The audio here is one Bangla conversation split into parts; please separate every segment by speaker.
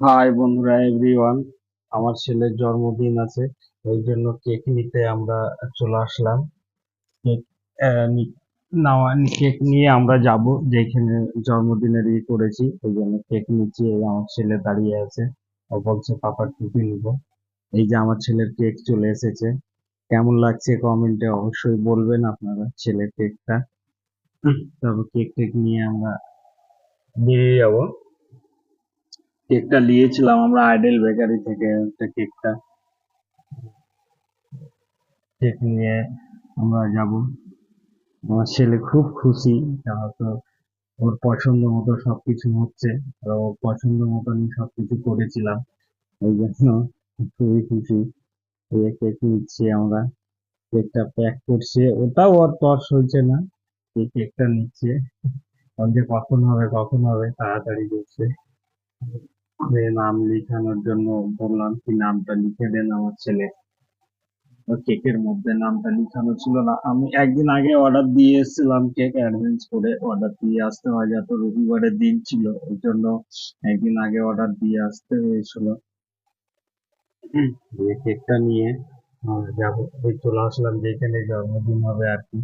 Speaker 1: হাই বন্ধুরা এভরিওয়ান আমার ছেলের জন্মদিন আছে, ওই জন্য কেক নিতে আমরা চলে আসলাম। কেক কেক নিয়ে আমরা যাব, যেখানে জন্মদিনের ই করেছি, ওই জন্য কেক নিচ্ছি, এই আমার ছেলে দাঁড়িয়ে আছে। ও বলছে পাপার টুপি নিব। এই যে আমার ছেলের কেক চলে এসেছে। কেমন লাগছে কমেন্টে অবশ্যই বলবেন আপনারা, ছেলের কেকটা তবে কেক টেক নিয়ে আমরা বেরিয়ে যাব। কেকটা নিয়েছিলাম আমরা আইডেল বেকারি থেকে, একটা কেকটা। কেক নিয়ে আমরা যাব। আমার ছেলে খুব খুশি তো ওর পছন্দ মতো সবকিছু হচ্ছে ওর পছন্দ মতনই সবকিছু করেছিলাম। ওই জন্য খুবই খুশি। এই কেক নিচ্ছি আমরা। কেকটা প্যাক করছে। ওটাও ওর তর্স হয়েছে না। এই কেকটা নিচ্ছে। বলছে কখন হবে কখন হবে, তাড়াতাড়ি করছে যে নাম লিখানোর জন্য বললাম কি নামটা লিখে দেন আমার ছেলে। কেকের মধ্যে নামটা লিখানো ছিল না। আমি একদিন আগে অর্ডার দিয়ে এসেছিলাম কেক অ্যাডভান্স করে। অর্ডার দিয়ে আসতে হয় যত রবিবারের দিন ছিল ওই জন্য একদিন আগে অর্ডার দিয়ে আসতে হয়েছিল। দিয়ে কেকটা নিয়ে যাব। ওই চলে আসলাম যেখানে জন্মদিন হবে আর কি।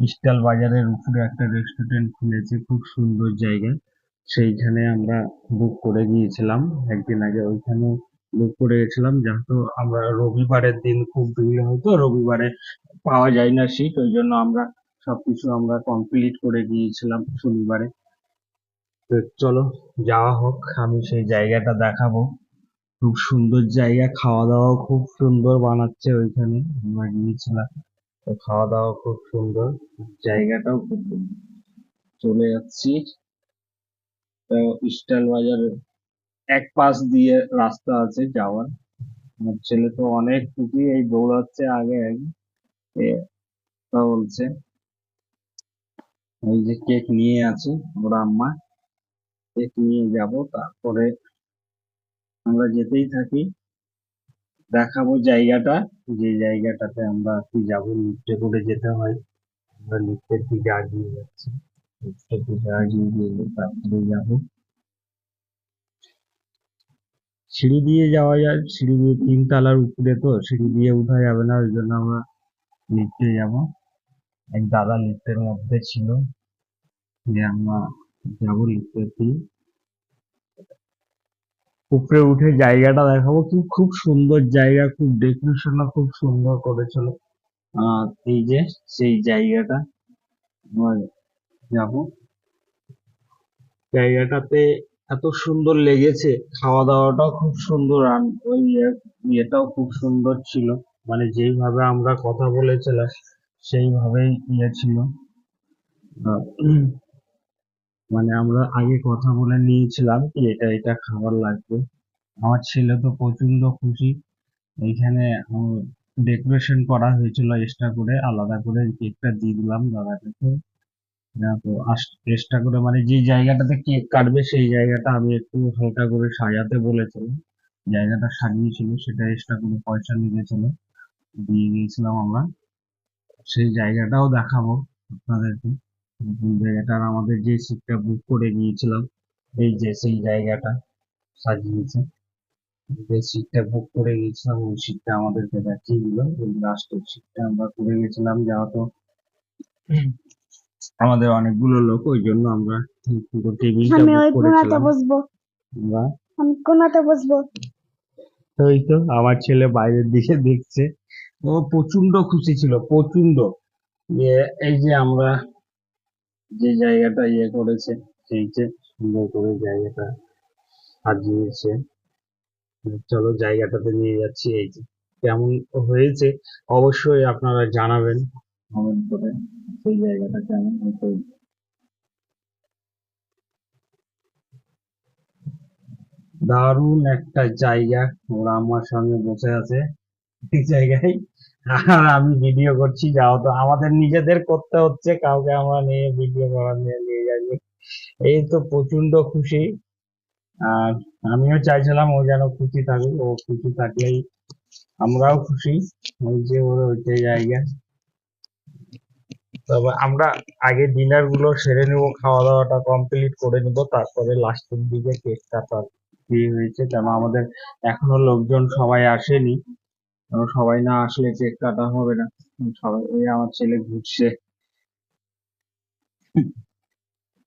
Speaker 1: স্টাইল বাজারের উপরে একটা রেস্টুরেন্ট খুলেছে খুব সুন্দর জায়গা। সেইখানে আমরা বুক করে গিয়েছিলাম। একদিন আগে ওইখানে বুক করে গেছিলাম, যেহেতু আমরা রবিবারের দিন খুব ভিড় হতো রবিবারে পাওয়া যায় না সিট ওই জন্য আমরা সবকিছু আমরা কমপ্লিট করে গিয়েছিলাম শনিবারে। তো চলো, যাওয়া হোক, আমি সেই জায়গাটা দেখাবো। খুব সুন্দর জায়গা খাওয়া দাওয়া খুব সুন্দর বানাচ্ছে ওইখানে, আমরা গিয়েছিলাম। তো খাওয়া দাওয়া খুব সুন্দর, জায়গাটাও খুব চলে যাচ্ছি। তো স্টাইল বাজারের এক পাশ দিয়ে রাস্তা আছে যাওয়ার। আমার ছেলে তো অনেক খুশি, এই দৌড়াচ্ছে আগে আগে বলছে, এই যে কেক নিয়ে আছে ওর আম্মা, কেক নিয়ে যাব, তারপরে আমরা যেতেই থাকি, দেখাবো জায়গাটা, যে জায়গাটাতে আমরা কি যাব, লিফটে করে যেতে হয়, আমরা লিফটের দিকে আগিয়ে যাচ্ছি। সিঁড়ি দিয়ে যাওয়া যায়, সিঁড়ি দিয়ে তিন তলার উপরে তো সিঁড়ি দিয়ে উঠা যাবে না, ওই জন্য আমরা লিফটে যাব। এক দাদা লিফটের মধ্যে ছিল, যে আমরা যাব লিফটের দিয়ে উপরে উঠে জায়গাটা দেখাবো, কি খুব সুন্দর জায়গা, খুব ডেকোরেশনটা খুব সুন্দর করেছিল। এই যে সেই জায়গাটা যাব জায়গাটাতে এত সুন্দর লেগেছে খাওয়া দাওয়াটাও খুব সুন্দর আর ওই ইয়ে- ইয়েটাও খুব সুন্দর ছিল। মানে যেইভাবে আমরা কথা বলেছিলাম, সেইভাবেই ইয়ে ছিল। মানে আমরা আগে কথা বলে নিয়েছিলাম কি এটা এটা খাবার লাগবে। আমার ছেলে তো প্রচণ্ড খুশি। এইখানে ডেকোরেশন করা হয়েছিল এক্সট্রা করে, আলাদা করে কেকটা দিয়ে দিলাম দাদাটাকে। হ্যাঁ, তো আস- চেষ্টা করে মানে যে জায়গাটাতে কেক কাটবে সেই জায়গাটা আমি একটু হালকা করে সাজাতে বলেছিলাম। জায়গাটা সাজিয়েছিল সেটা এক্সট্রা করে পয়সা নিয়েছিল দিয়ে গিয়েছিলাম আমরা। সেই জায়গাটাও দেখাবো আপনাদেরকে। এই জায়গাটার আমাদের যে সিটটা বুক করে গিয়েছিলাম এই যে সেই জায়গাটা সাজিয়েছে। যে সিটটা বুক করে গিয়েছিলাম ওই সিটটা আমাদেরকে দেখিয়ে দিল। ওই লাস্টের সিটটা আমরা করে গেছিলাম যেহেতু আমাদের অনেকগুলো লোক ওই জন্য আমরা টেবিলটা
Speaker 2: আমি ওই কোনাতে বসবো। আমি কোনাতে বসবো।
Speaker 1: ওই তো আমার ছেলে বাইরের দিকে দেখছে। ও প্রচণ্ড খুশি ছিল প্রচণ্ড যে এই যে আমরা যে জায়গাটা ইয়ে করেছে সেই যে সুন্দর করে জায়গাটা সাজিয়েছে। চলো জায়গাটাতে নিয়ে যাচ্ছি এই যে। কেমন হয়েছে? অবশ্যই আপনারা জানাবেন। কমেন্ট করে। সেই জায়গাটা কেমন হয়েছে দারুণ একটা জায়গা, ওরা আমার সঙ্গে বসে আছে। এই জায়গায় আর আমি ভিডিও করছি, যাও তো। আমাদের নিজেদের করতে হচ্ছে, কাউকে আমরা নিয়ে ভিডিও করার নিয়ে নিয়ে যাইনি। এই তো প্রচণ্ড খুশি। আর আমিও চাইছিলাম ও যেন খুশি থাকুক, ও খুশি থাকলেই আমরাও খুশি। ওই যে ওর ওই যে জায়গা। তবে আমরা আগে ডিনারগুলো সেরে নিব খাওয়া দাওয়াটা কমপ্লিট করে নিব, তারপরে লাস্টের দিকে কেক কাটার বিয়ে হয়েছে, কেন আমাদের এখনও লোকজন সবাই আসেনি। সবাই না আসলে কেক কাটা হবে না? সবাই আমার ছেলে ঘুরছে।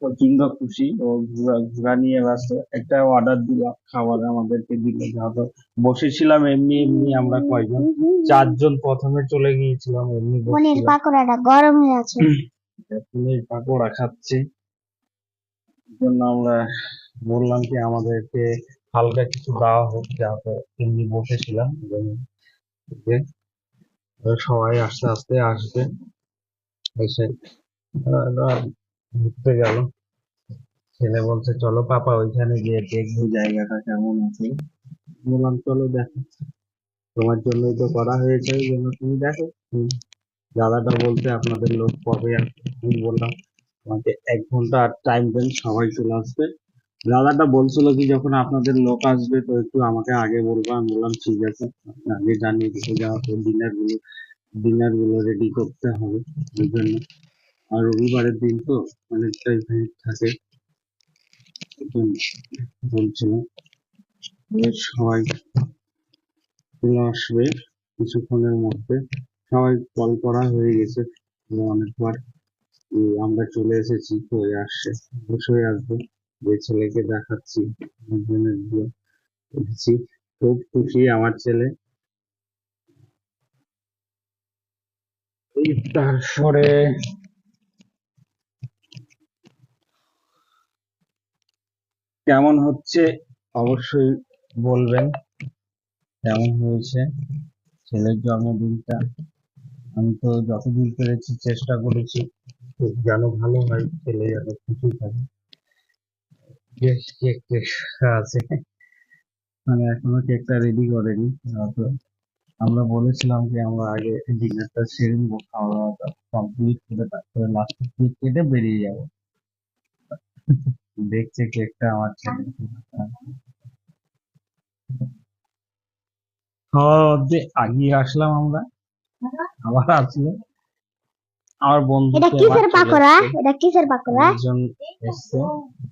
Speaker 1: প্রচণ্ড খুশি ও ঘুরা ঘুরা নিয়ে ব্যস্ত একটা অর্ডার দিলাম খাবার আমাদেরকে দিল যাতে বসেছিলাম এমনি এমনি আমরা কয়জন? চারজন প্রথমে চলে গিয়েছিলাম এমনি
Speaker 2: পনির পাকোড়াটা গরম আছে।
Speaker 1: পনির পাকোড়া খাচ্ছি। জন্য আমরা বললাম কি আমাদেরকে হালকা কিছু দেওয়া হোক যাতে এমনি বসেছিলাম সবাই আস্তে আস্তে আসবে। এসে ঘুরতে গেল। ছেলে বলছে, চলো পাপা, ওইখানে গিয়ে দেখব জায়গাটা কেমন আছে। বললাম, চলো দেখো। তোমার জন্যই তো করা হয়েছে ওই জন্য তুমি দেখো। দাদাটা বলতে আপনাদের লোক কবে আসবে? আমি বললাম, আমাকে এক ঘণ্টা আর টাইম দেন, সবাই চলে আসবে। দাদাটা বলছিল কি, যখন আপনাদের লোক আসবে, তো একটু আমাকে আগে বলব। আমি বললাম, ঠিক আছে আগে জানিয়ে দিতে যাওয়া ডিনারগুলো ডিনারগুলো রেডি করতে হবে। ওই জন্য। আর রবিবারের দিন তো অনেকটাই ভিড় থাকে। সবাই চলে আসবে কিছুক্ষণের মধ্যে। সবাই কল করা হয়ে গেছে অনেকবার। আমরা চলে এসেছি হয়ে আসছে। অবশ্যই আসবে। যে ছেলেকে দেখাচ্ছি এসেছি খুব খুশি আমার ছেলে। তারপরে কেমন হচ্ছে? অবশ্যই বলবেন। কেমন হয়েছে? ছেলের জন্মদিনটা। আমি তো যতদূর পেরেছি চেষ্টা করেছি। যেন ভালো হয়, ছেলে যেন খুশি থাকে। কেক কেক কেক আছে। মানে এখনও কেকটা রেডি করেনি। হয়তো আমরা বলেছিলাম যে আমরা আগে ডিনারটা সেরে নিবো, খাওয়া দাওয়াটা কমপ্লিট করে তারপরে লাস্টে কেক কেটে বেরিয়ে যাব। দেখছে কেকটা আমার ছেলে খাওয়া আগিয়ে আসলাম আমরা। আবার আসলে। আমার বন্ধু
Speaker 2: এটা কিসের পাকোড়া? এটা কিসের পাকোড়া?
Speaker 1: একজন এসছে।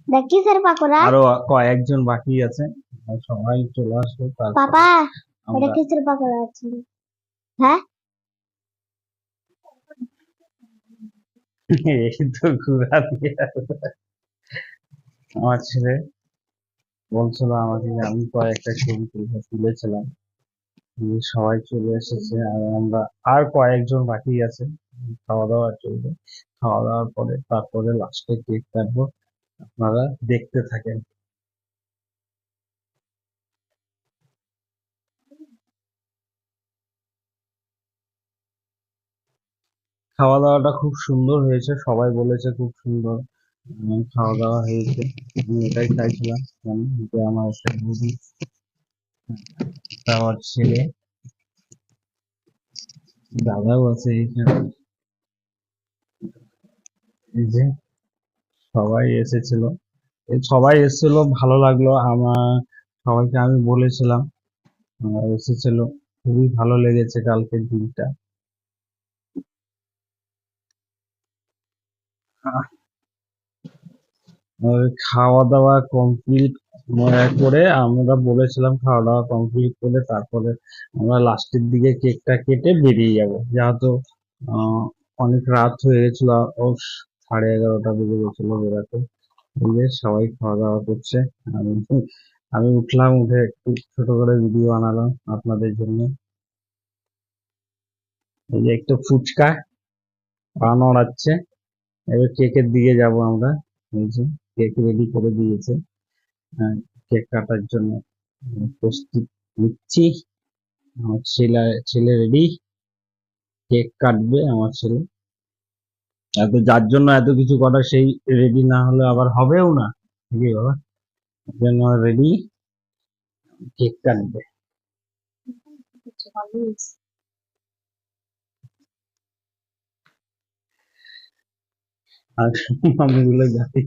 Speaker 2: এটা কিসের পাকোড়া?
Speaker 1: আরও কয়েকজন বাকি আছে। সবাই চলে আসবে
Speaker 2: পাপা এটা কিসের পাকোড়া আছে? হ্যাঁ?
Speaker 1: এই তো ঘুরা দিয়ে আমার ছেলে বলছিল আমাকে আমি কয়েকটা ছবি তুলে তুলেছিলাম। সবাই চলে এসেছে আর আমরা আর কয়েকজন বাকি আছে। খাওয়া দাওয়া চলবে খাওয়া দাওয়ার পরে তারপরে লাস্টে কেক কাটবো। আপনারা দেখতে থাকেন। খাওয়া দাওয়াটা খুব সুন্দর হয়েছে। সবাই বলেছে খুব সুন্দর। খাওয়া দাওয়া হয়েছে। আমি এটাই চাইছিলাম যে আমার একটা বৌদি আমার ছেলে দাদাও আছে এইখানে এই যে সবাই এসেছিল। সবাই এসেছিল, ভালো লাগল। আমার, সবাইকে আমি বলেছিলাম এসেছিল। খুবই ভালো লেগেছে কালকের দিনটা। খাওয়া দাওয়া কমপ্লিট করে আমরা বলেছিলাম খাওয়া দাওয়া কমপ্লিট করে তারপরে আমরা লাস্টের দিকে কেকটা কেটে বেরিয়ে যাব। যেহেতু অনেক রাত হয়ে গেছিল ও সাড়ে এগারোটা বেজে গেছিল বেরাতে সবাই খাওয়া দাওয়া করছে। আমি আমি উঠলাম, উঠে একটু ছোট করে ভিডিও বানালাম আপনাদের জন্য। এই যে একটু ফুচকা পা নড়াচ্ছে এবার কেকের দিকে যাব আমরা। যে। কেক রেডি করে দিয়েছে। কেক কাটার জন্য প্রস্তুত নিচ্ছি। আমার ছেলে ছেলে রেডি কেক কাটবে আমার ছেলে। এত, যার জন্য এত কিছু করা সেই রেডি না হলে আবার হবেও না। ঠিক আছে বাবা? জন্য রেডি কেক কাটবে। আর আমি গুলো যাই।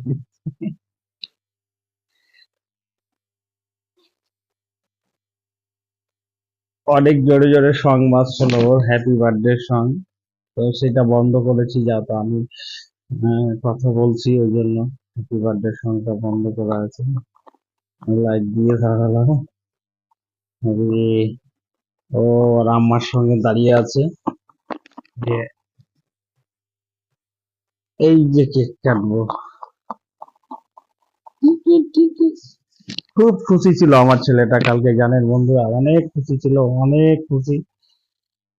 Speaker 1: অনেক জোরে জোরে সং ওর হ্যাপি বার্থডে সং তো সেটা বন্ধ করেছি যা তো আমি কথা বলছি ওই জন্য হ্যাপি বার্থডে সংটা বন্ধ করা আছে। লাইট দিয়ে থাকালো ও ওর আম্মার সঙ্গে দাঁড়িয়ে আছে। এই যে কেক কাটবো। খুব খুশি ছিল আমার ছেলেটা, কালকে জানেন বন্ধুরা, অনেক খুশি ছিল, অনেক খুশি।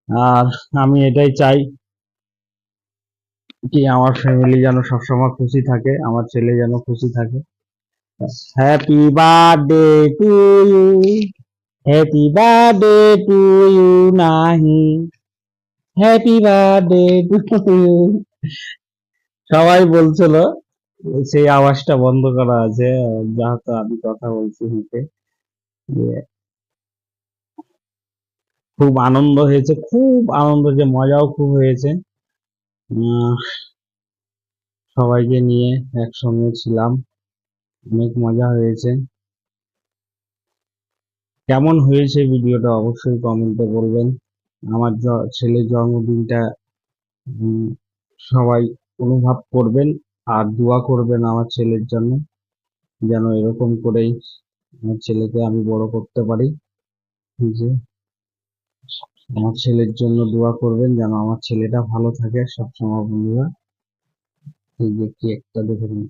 Speaker 1: আর আমি এটাই চাই কি আমার ফ্যামিলি যেন সবসময় খুশি থাকে, আমার ছেলে যেন খুশি থাকে। Happy birthday to you happy birthday to you নাহি। হ্যাপি বার্থডে টু ইউ সবাই বলছিল সেই আওয়াজটা বন্ধ করা আছে যেহেতু আমি কথা বলছি হেঁটে খুব আনন্দ হয়েছে, খুব আনন্দ, যে মজাও খুব হয়েছে। সবাইকে নিয়ে একসঙ্গে ছিলাম। অনেক মজা হয়েছে। কেমন হয়েছে ভিডিওটা অবশ্যই কমেন্টে বলবেন। আমার ছেলের জন্মদিনটা সবাই অনুভব করবেন। আর দোয়া করবেন আমার ছেলের জন্য, যেন এরকম করেই আমার ছেলেকে আমি বড় করতে পারি। যে, আমার ছেলের জন্য দোয়া করবেন যেন আমার ছেলেটা ভালো থাকে সবসময় বন্ধুরা। এই যে কি একটা দেখে নিন।